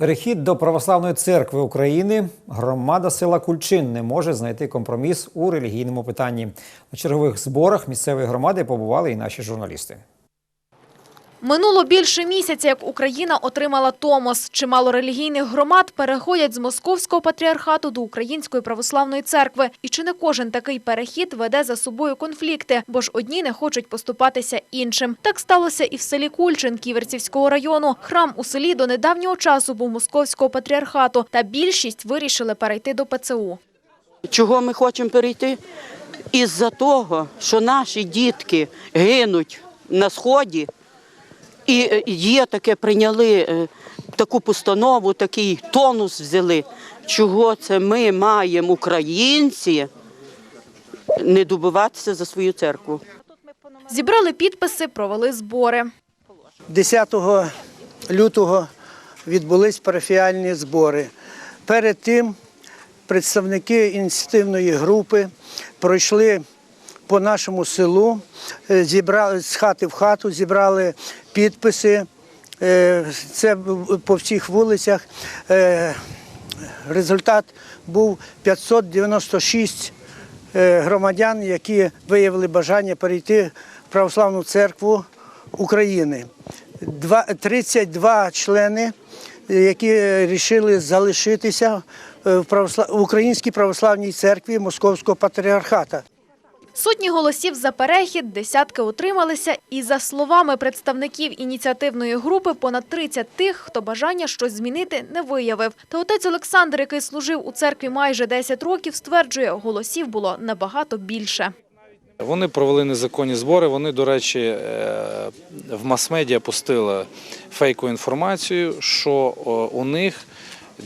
Перехід до православної церкви України громада села Кульчин не може знайти компроміс у релігійному питанні. На чергових зборах місцевої громади побували і наші журналісти. Минуло більше місяця, як Україна отримала Томос. Чимало релігійних громад переходять з московського патріархату до Української православної церкви. І чи не кожен такий перехід веде за собою конфлікти, бо ж одні не хочуть поступатися іншим. Так сталося і в селі Кульчин Ківерцівського району. Храм у селі до недавнього часу був московського патріархату, та більшість вирішили перейти до ПЦУ. Чого ми хочемо перейти? Із-за того, що наші дітки гинуть на сході, і е, є таке, прийняли е, таку постанову, такий тонус взяли. Чого це ми маємо, українці, не добиватися за свою церкву? Зібрали підписи, провели збори. 10 лютого відбулись парафіальні збори. Перед тим представники ініціативної групи пройшли по нашому селу, е, зібрали з хати в хату, зібрали підписи. Е, Це по всіх вулицях. Е, Результат був 596 е, громадян, які виявили бажання перейти в Православну церкву України. 32 члени, які вирішили залишитися в Українській православній церкві Московського патріархата. Сотні голосів за перехід, десятки утрималися. І за словами представників ініціативної групи, понад 30 тих, хто бажання щось змінити, не виявив. Та отець Олександр, який служив у церкві майже 10 років, стверджує, голосів було набагато більше. Вони провели незаконні збори. Вони, до речі, е, в мас-медіа пустили фейкову інформацію, що у них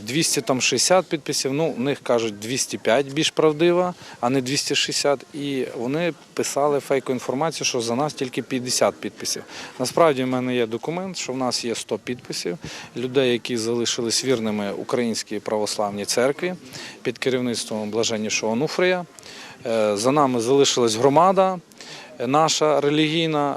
260 підписів. Ну, у них кажуть 205 більш правдива, а не 260. І вони писали фейкову інформацію, що за нас тільки 50 підписів. Насправді в мене є документ, що в нас є 100 підписів людей, які залишились вірними українській православній церкві під керівництвом блаженнішого Онуфрія. Е, За нами залишилась громада е, наша релігійна.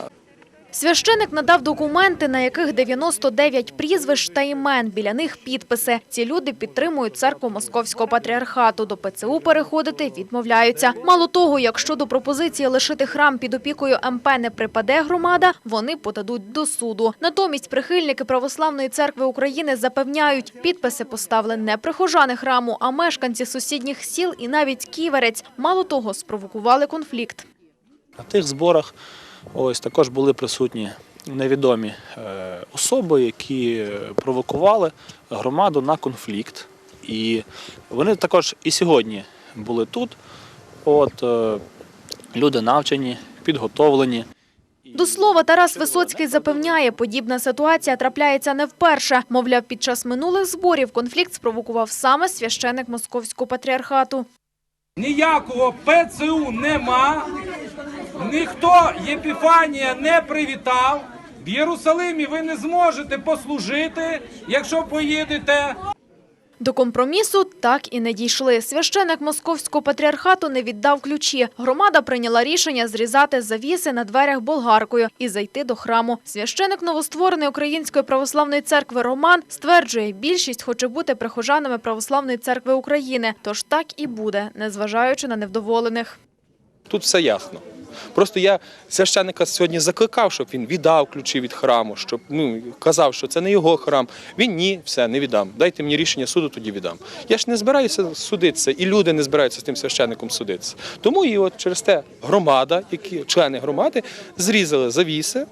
Священик надав документи, на яких 99 прізвищ та імен. Біля них підписи. Ці люди підтримують церкву Московського патріархату. До ПЦУ переходити відмовляються. Мало того, якщо до пропозиції лишити храм під опікою МП не припаде громада, вони подадуть до суду. Натомість прихильники Православної церкви України запевняють, підписи поставили не прихожани храму, а мешканці сусідніх сіл і навіть ківерець. Мало того, спровокували конфлікт. На тих зборах ось також були присутні невідомі е, особи, які е, провокували громаду на конфлікт. І вони також і сьогодні були тут. От е, люди навчені, підготовлені. До слова, Тарас Висоцький запевняє, подібна ситуація трапляється не вперше. Мовляв, під час минулих зборів конфлікт спровокував саме священик Московського патріархату. Ніякого ПЦУ нема, ніхто Єпіфанія не привітав. В Єрусалимі ви не зможете послужити, якщо поїдете. До компромісу так і не дійшли. Священик Московського патріархату не віддав ключі. Громада прийняла рішення зрізати завіси на дверях болгаркою і зайти до храму. Священик новоствореної Української православної церкви Роман стверджує, більшість хоче бути прихожанами Православної церкви України. Тож так і буде, незважаючи на невдоволених. Тут все ясно. Просто я священника сьогодні закликав, щоб він віддав ключі від храму, щоб ну казав, що це не його храм. Він ні, все не віддам. Дайте мені рішення суду, тоді віддам. Я ж не збираюся судитися, і люди не збираються з тим священником судитися. Тому і от через те громада, які члени громади, зрізали завіси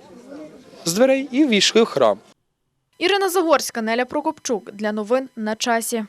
з дверей і війшли в храм. Ірина Загорська, Неля Прокопчук. Для новин на часі.